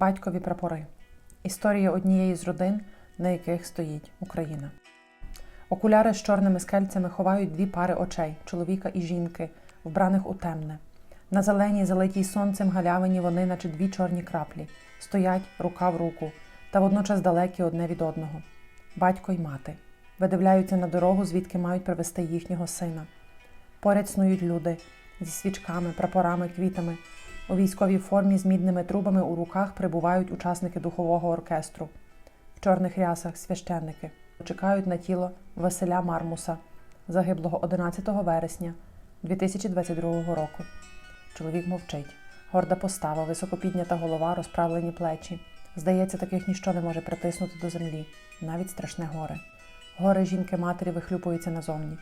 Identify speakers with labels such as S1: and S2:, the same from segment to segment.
S1: Батькові прапори. Історія однієї з родин, на яких стоїть Україна. Окуляри з чорними скельцями ховають дві пари очей чоловіка і жінки, вбраних у темне. На зеленій, залитій сонцем галявині вони, наче дві чорні краплі, стоять рука в руку, та водночас далекі одне від одного. Батько й мати видивляються на дорогу, звідки мають привезти їхнього сина. Поряд снують люди зі свічками, прапорами, квітами. У військовій формі з мідними трубами у руках прибувають учасники духового оркестру. В чорних рясах священники чекають на тіло Василя Мармуса, загиблого 11 вересня 2022 року. Чоловік мовчить. Горда постава, високопіднята голова, розправлені плечі. Здається, таких ніщо не може притиснути до землі, навіть страшне горе. Горе жінки матері вихлюпується назовні.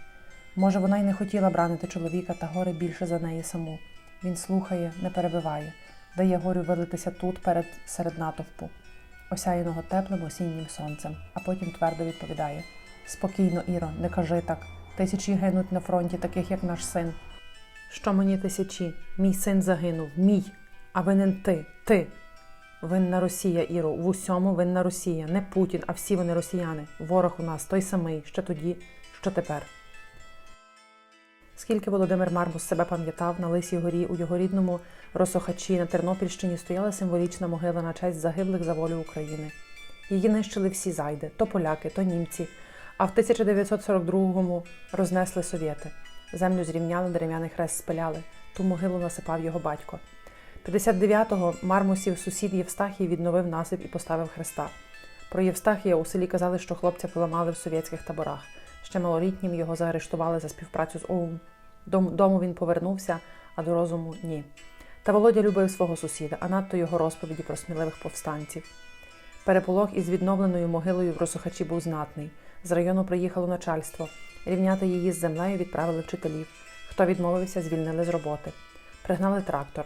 S1: Може, вона й не хотіла бранити чоловіка, та горе більше за неї саму. Він слухає, не перебиває, дає горю вилитися тут, перед серед натовпу, осяяного теплим осіннім сонцем, а потім твердо відповідає: Спокійно, Іро, не кажи так. Тисячі гинуть на фронті, таких як наш син. Що мені тисячі? Мій син загинув, мій, а винен ти, ти. Винна Росія, Іро, в усьому винна Росія, не Путін, а всі вони росіяни. Ворог у нас той самий, що тоді, що тепер. Скільки Володимир Мармус себе пам'ятав, на Лисій горі у його рідному Росохачі на Тернопільщині стояла символічна могила на честь загиблих за волю України. Її нищили всі зайди, то поляки, то німці. А в 1942-му рознесли совєти. Землю зрівняли, дерев'яний хрест спиляли. Ту могилу насипав його батько. 59-го Мармусів сусід Євстахій відновив насип і поставив хреста. Про Євстахія у селі казали, що хлопця поламали в совєтських таборах. Ще малолітнім його заарештували за співпрацю з ОУН. Дому він повернувся, а до розуму ні. Та Володя любив свого сусіда, а надто його розповіді про сміливих повстанців. Переполох із відновленою могилою в Росохачі був знатний. З району приїхало начальство. Рівняти її з землею відправили вчителів. Хто відмовився, звільнили з роботи. Пригнали трактор.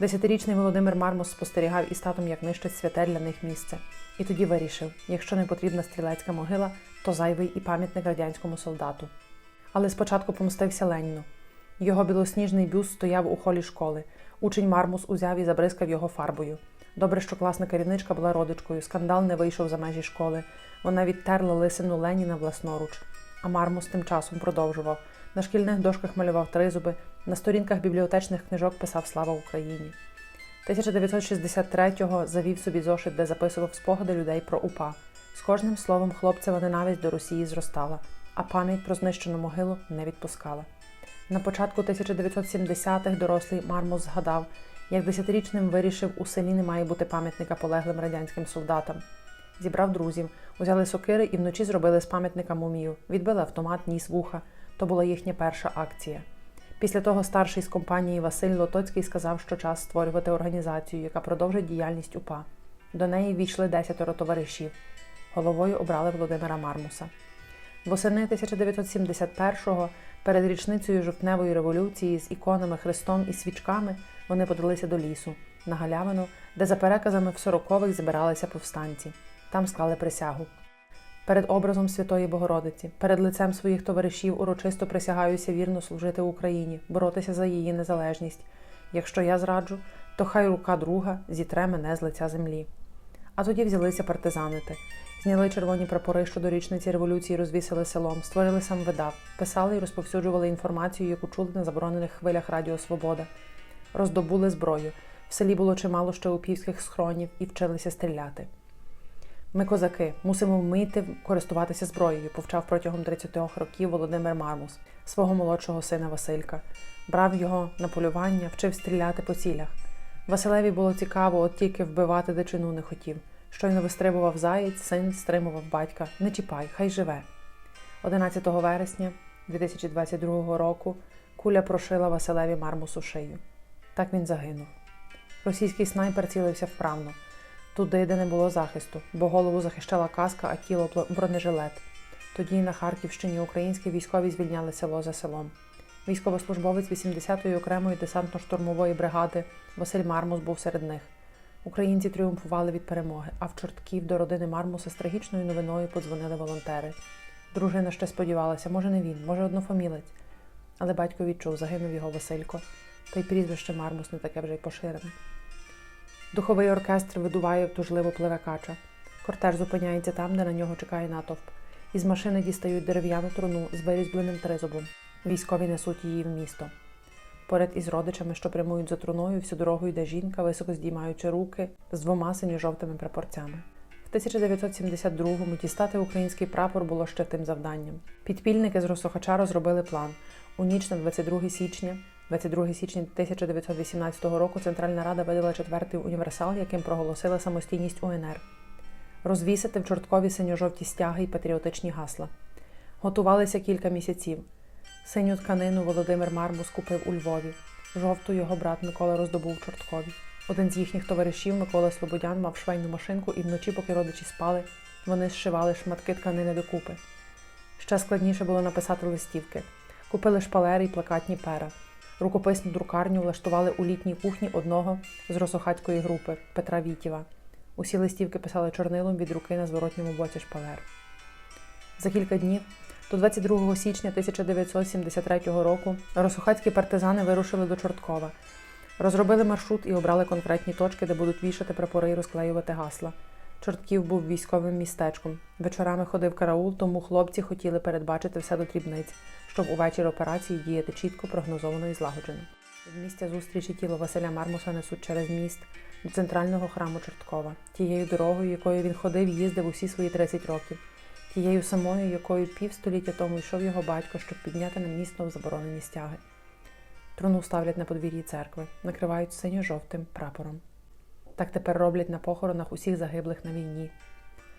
S1: Десятирічний Володимир Мармус спостерігав із татом, як нищать святе для них місце. І тоді вирішив: якщо не потрібна стрілецька могила, то зайвий і пам'ятник радянському солдату. Але спочатку помстився Леніну. Його білосніжний бюст стояв у холі школи. Учень Мармус узяв і забризкав його фарбою. Добре, що класна керівничка була родичкою, скандал не вийшов за межі школи. Вона відтерла лисину Леніна власноруч. А Мармус тим часом продовжував. На шкільних дошках малював тризуби, на сторінках бібліотечних книжок писав Слава Україні. 1963-го завів собі зошит, де записував спогади людей про УПА. З кожним словом хлопцева ненависть до Росії зростала, а пам'ять про знищену могилу не відпускала. На початку 1970-х дорослий Мармус згадав, як десятирічним вирішив, у селі не має бути пам'ятника полеглим радянським солдатам. Зібрав друзів, узяли сокири і вночі зробили з пам'ятника мумію, відбили автомат, ніс вуха. То була їхня перша акція. Після того старший з компанії Василь Лотоцький сказав, що час створювати організацію, яка продовжить діяльність УПА. До неї війшли десятеро товаришів. Головою обрали Володимира Мармуса. Восени 1971-го, перед річницею жовтневої революції з іконами, хрестом і свічками, вони подалися до лісу, на галявину, де за переказами в сорокових збиралися повстанці. Там склали присягу. Перед образом Святої Богородиці, перед лицем своїх товаришів урочисто присягаюся вірно служити Україні, боротися за її незалежність. Якщо я зраджу, то хай рука друга зітре мене з лиця землі. А тоді взялися партизанити. Зняли червоні прапори, що до річниці революції розвісили селом, створили сам видав, писали і розповсюджували інформацію, яку чули на заборонених хвилях Радіо Свобода. Роздобули зброю. В селі було чимало ще упівських схронів і вчилися стріляти. Ми, козаки, мусимо вміти користуватися зброєю, повчав протягом 30 років Володимир Мармус, свого молодшого сина Василька. Брав його на полювання, вчив стріляти по цілях. Василеві було цікаво, от тільки вбивати дичину не хотів. Щойно вистрибував заєць, син стримував батька. Не чіпай, хай живе. 11 вересня 2022 року куля прошила Василеві Мармусу шию. Так він загинув. Російський снайпер цілився вправно туди, де не було захисту, бо голову захищала каска, а тіло бронежилет. Тоді на Харківщині українські військові звільняли село за селом. Військовослужбовець 80-ї окремої десантно-штурмової бригади Василь Мармус був серед них. Українці тріумфували від перемоги, а в чортків до родини Мармуса з трагічною новиною подзвонили волонтери. Дружина ще сподівалася, може не він, може однофамілець. Але батько відчув, загинув його Василько, та й прізвище Мармус не таке вже й поширене. Духовий оркестр видуває тужливо пливе кача. Кортеж зупиняється там, де на нього чекає натовп. Із машини дістають дерев'яну труну з вирізбленим тризубом. Військові несуть її в місто. Поряд із родичами, що прямують за труною, всю дорогу йде жінка, високо здіймаючи руки з двома синьо-жовтими прапорцями. В 1972-му дістати український прапор було ще тим завданням. Підпільники з Росохача розробили план. У ніч на 22 січня, 22 січня 1918 року Центральна Рада видала четвертий універсал, яким проголосила самостійність УНР. Розвісити в чорткові синьо-жовті стяги й патріотичні гасла. Готувалися кілька місяців. Синю тканину Володимир Мармус купив у Львові. Жовту його брат Микола роздобув Чорткові. Один з їхніх товаришів, Микола Слободян, мав швейну машинку, і вночі, поки родичі спали, вони зшивали шматки тканини докупи. Ще складніше було написати листівки. Купили шпалери й плакатні пера. Рукописну друкарню влаштували у літній кухні одного з росохатської групи Петра Вітєва. Усі листівки писали чорнилом від руки на зворотньому боці шпалер. За кілька днів, до 22 січня 1973 року, росохатські партизани вирушили до Чорткова. Розробили маршрут і обрали конкретні точки, де будуть вішати прапори і розклеювати гасла. Чортків був військовим містечком. Вечорами ходив караул, тому хлопці хотіли передбачити все до дрібниць, щоб увечір операції діяти чітко, прогнозовано і злагоджено. З місця зустрічі тіло Василя Мармуса несуть через міст до центрального храму Чорткова, тією дорогою, якою він ходив і їздив усі свої 30 років, тією самою, якою півстоліття тому йшов його батько, щоб підняти на місто заборонені стяги. Труну ставлять на подвір'ї церкви, накривають синьо-жовтим прапором. Так тепер роблять на похоронах усіх загиблих на війні.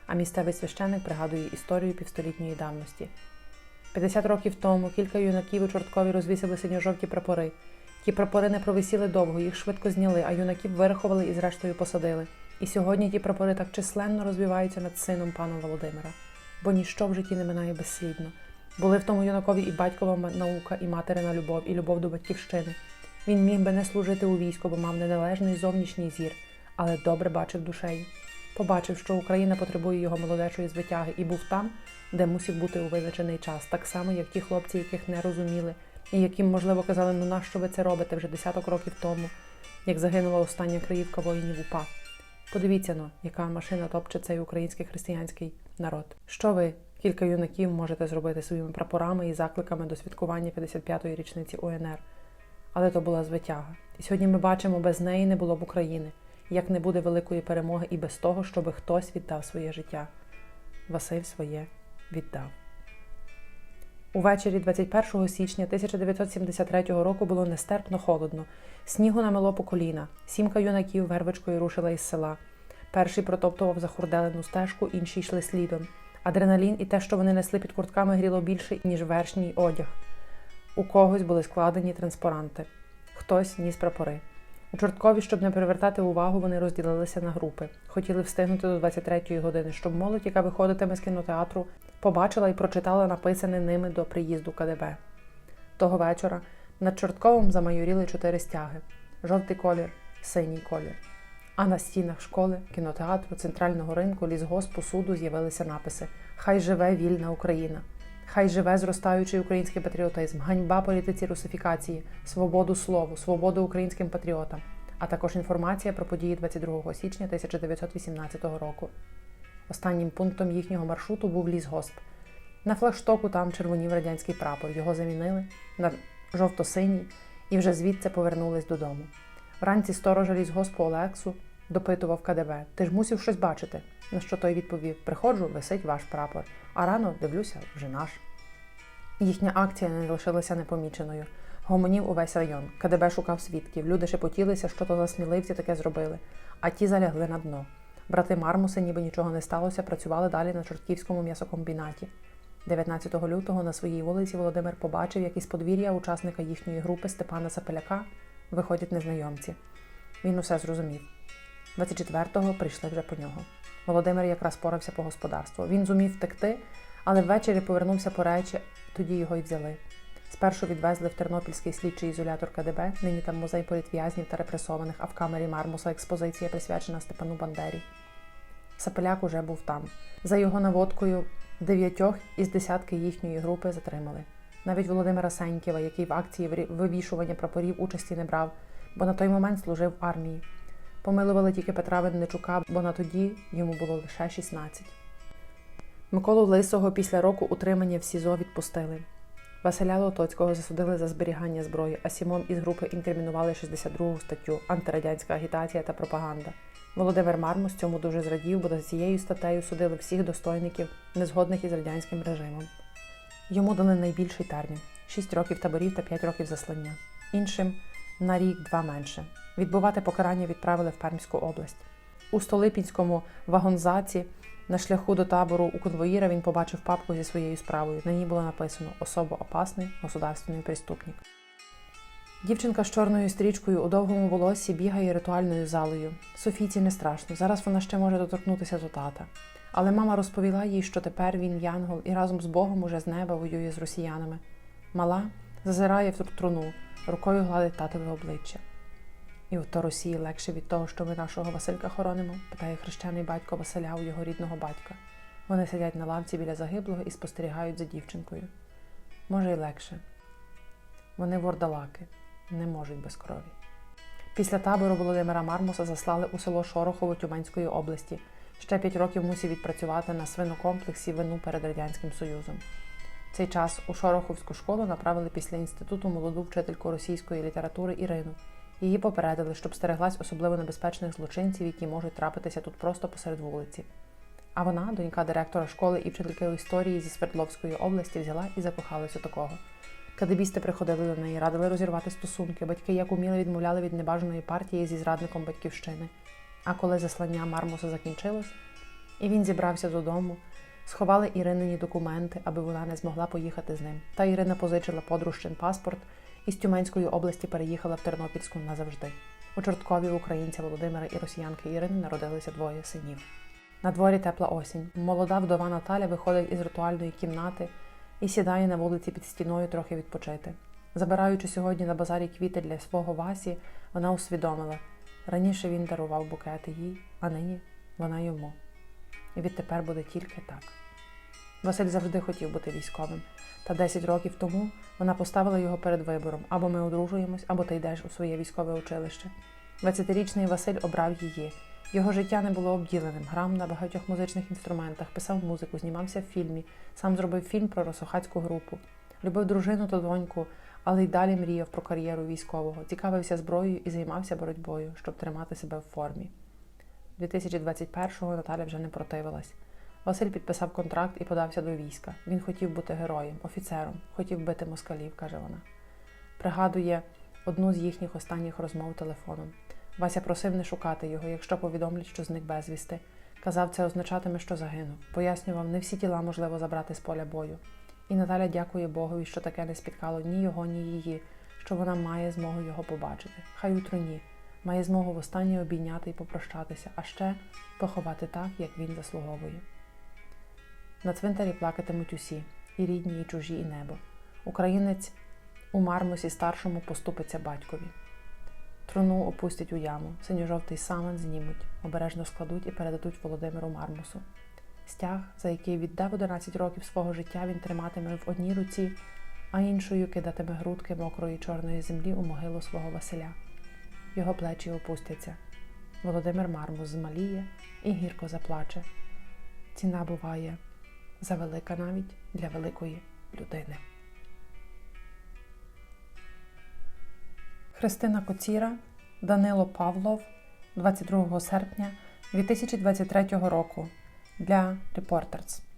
S1: А місцевий священник пригадує історію півстолітньої давності. 50 років тому кілька юнаків у Чорткові розвісили синьо-жовті прапори. Ті прапори не провисіли довго, їх швидко зняли, а юнаків вирахували і зрештою посадили. І сьогодні ті прапори так численно розвиваються над сином пана Володимира, бо ніщо в житті не минає безслідно. Були в тому юнакові і батькова наука, і материна любов, і любов до батьківщини. Він міг би не служити у війську, бо мав неналежний зовнішній зір, але добре бачив душею. Побачив, що Україна потребує його молодечої звитяги, і був там, де мусив бути у визначений час, так само, як ті хлопці, яких не розуміли, і яким, можливо, казали, ну нащо ви це робите вже десяток років тому, як загинула остання краївка воїнів УПА. Подивіться ну, яка машина топче цей український християнський народ. Що ви, кілька юнаків, можете зробити своїми прапорами і закликами до святкування 55-ї річниці УНР? Але то була звитяга. І сьогодні ми бачимо, без неї не було б України, як не буде великої перемоги і без того, щоби хтось віддав своє життя. Василь своє віддав. Увечері 21 січня 1973 року було нестерпно холодно. Снігу намело по коліна. Сімка юнаків вервичкою рушила із села. Перший протоптував захурделену стежку, інші йшли слідом. Адреналін і те, що вони несли під куртками, гріло більше, ніж вершній одяг. У когось були складені транспаранти, хтось ніс прапори. Чорткові, щоб не привертати увагу, вони розділилися на групи. Хотіли встигнути до 23-ї години, щоб молодь, яка виходитиме з кінотеатру, побачила і прочитала написане ними до приїзду КДБ. Того вечора над Чортковим замайоріли чотири стяги: жовтий колір, синій колір. А на стінах школи, кінотеатру, центрального ринку, лісгоспу, суду з'явилися написи Хай живе вільна Україна! Хай живе зростаючий український патріотизм, ганьба політиці русифікації, свободу слову, свободу українським патріотам, а також інформація про події 22 січня 1918 року. Останнім пунктом їхнього маршруту був лісгосп. На флагштоку там червонів радянський прапор. Його замінили на жовто-синій і вже звідси повернулись додому. Вранці сторожа лісгоспу Олексу допитував КДБ: Ти ж мусив щось бачити. На що той відповів: Приходжу, висить ваш прапор, а рано дивлюся, вже наш. Їхня акція не лишилася непоміченою. Гомонів увесь район. КДБ шукав свідків. Люди шепотілися, що то за сміливці таке зробили, а ті залягли на дно. Брати Мармуси, ніби нічого не сталося, працювали далі на Чортківському м'ясокомбінаті. 19 лютого на своїй вулиці Володимир побачив, як із подвір'я учасника їхньої групи Степана Сапеляка виходять незнайомці. Він усе зрозумів. 24-го прийшли вже по нього. Володимир якраз порався по господарству. Він зумів втекти, але ввечері повернувся по речі, тоді його й взяли. Спершу відвезли в Тернопільський слідчий ізолятор КДБ, нині там музей політв'язнів та репресованих, а в камері Мармуса експозиція присвячена Степану Бандері. Сапеляк уже був там. За його наводкою дев'ятьох із десятки їхньої групи затримали. Навіть Володимира Сеньківа, який в акції вивішування прапорів участі не брав, бо на той момент служив в армії. Помилували тільки Петра Винничука, бо на тоді йому було лише 16. Миколу Лисого після року утримання в СІЗО відпустили. Василя Лотоцького засудили за зберігання зброї, а сімом із групи інкримінували 62 статтю антирадянська агітація та пропаганда. Володимир Мармус цьому дуже зрадів, бо за цією статтею судили всіх достойників, незгодних із радянським режимом. Йому дали найбільший термін 6 років таборів та 5 років заслання. Іншим на рік-два менше. Відбувати покарання відправили в Пермську область. У Столипінському вагонзаці на шляху до табору у конвоїра він побачив папку зі своєю справою. На ній було написано Особо опасний государственний преступник. Дівчинка з чорною стрічкою у довгому волоссі бігає ритуальною залою. Софійці не страшно. Зараз вона ще може доторкнутися до тата. Але мама розповіла їй, що тепер він янгол і разом з Богом уже з неба воює з росіянами. Мала зазирає в труну, рукою гладить татове обличчя. І от то Росії легше від того, що ми нашого Василька хоронимо, питає хрещений батько Василя у його рідного батька. Вони сидять на лавці біля загиблого і спостерігають за дівчинкою. Може, й легше. Вони вордалаки, не можуть без крові. Після табору Володимира Мармуса заслали у село Шорохово Тюменської області. Ще п'ять років мусив відпрацювати на свинокомплексі вину перед Радянським Союзом. Цей час у Шороховську школу направили після інституту молоду вчительку російської літератури Ірину. Її попередили, щоб стереглась особливо небезпечних злочинців, які можуть трапитися тут просто посеред вулиці. А вона, донька директора школи і вчительки історії зі Свердловської області, взяла і закохалась у такого. Кадебісти приходили до неї, радили розірвати стосунки. Батьки як уміли відмовляли від небажаної партії зі зрадником батьківщини. А коли заслання Мармуса закінчилось, і він зібрався додому, сховали Іринині документи, аби вона не змогла поїхати з ним. Та Ірина позичила подружчин паспорт і з Тюменської області переїхала в Тернопільську назавжди. У Чорткові українця Володимира і росіянки Ірини народилися двоє синів. На дворі тепла осінь. Молода вдова Наталя виходить із ритуальної кімнати і сідає на вулиці під стіною трохи відпочити. Забираючи сьогодні на базарі квіти для свого Васі, вона усвідомила раніше він дарував букети їй, а нині вона йому. І відтепер буде тільки так. Василь завжди хотів бути військовим, та 10 років тому вона поставила його перед вибором: або ми одружуємось, або ти йдеш у своє військове училище. 20-річний Василь обрав її. Його життя не було обділеним, грав на багатьох музичних інструментах, писав музику, знімався в фільмі, сам зробив фільм про росохацьку групу. Любив дружину та доньку, але й далі мріяв про кар'єру військового, цікавився зброєю і займався боротьбою, щоб тримати себе в формі. 2021-го Наталя вже не противилась. Василь підписав контракт і подався до війська. Він хотів бути героєм, офіцером, хотів бити москалів, каже вона. Пригадує одну з їхніх останніх розмов телефоном. Вася просив не шукати його, якщо повідомлять, що зник безвісти. Казав, це означатиме, що загинув. Пояснював, не всі тіла можливо забрати з поля бою. І Наталя дякує Богові, що таке не спіткало ні його, ні її, що вона має змогу його побачити. Хай у труні, має змогу востаннє обійняти і попрощатися, а ще поховати так, як він заслуговує. На цвинтарі плакатимуть усі і рідні, і чужі, і небо. Українець у мармусі старшому поступиться батькові. Труну опустять у яму, синьо-жовтий саман знімуть, обережно складуть і передадуть Володимиру Мармусу. Стяг, за який віддав 11 років свого життя, він триматиме в одній руці, а іншою кидатиме грудки мокрої чорної землі у могилу свого Василя. Його плечі опустяться. Володимир Мармус змаліє і гірко заплаче. Ціна буває завелика навіть для великої людини. Христина Коціра, Данило Павлов, 22 серпня 2023 року для Reporters.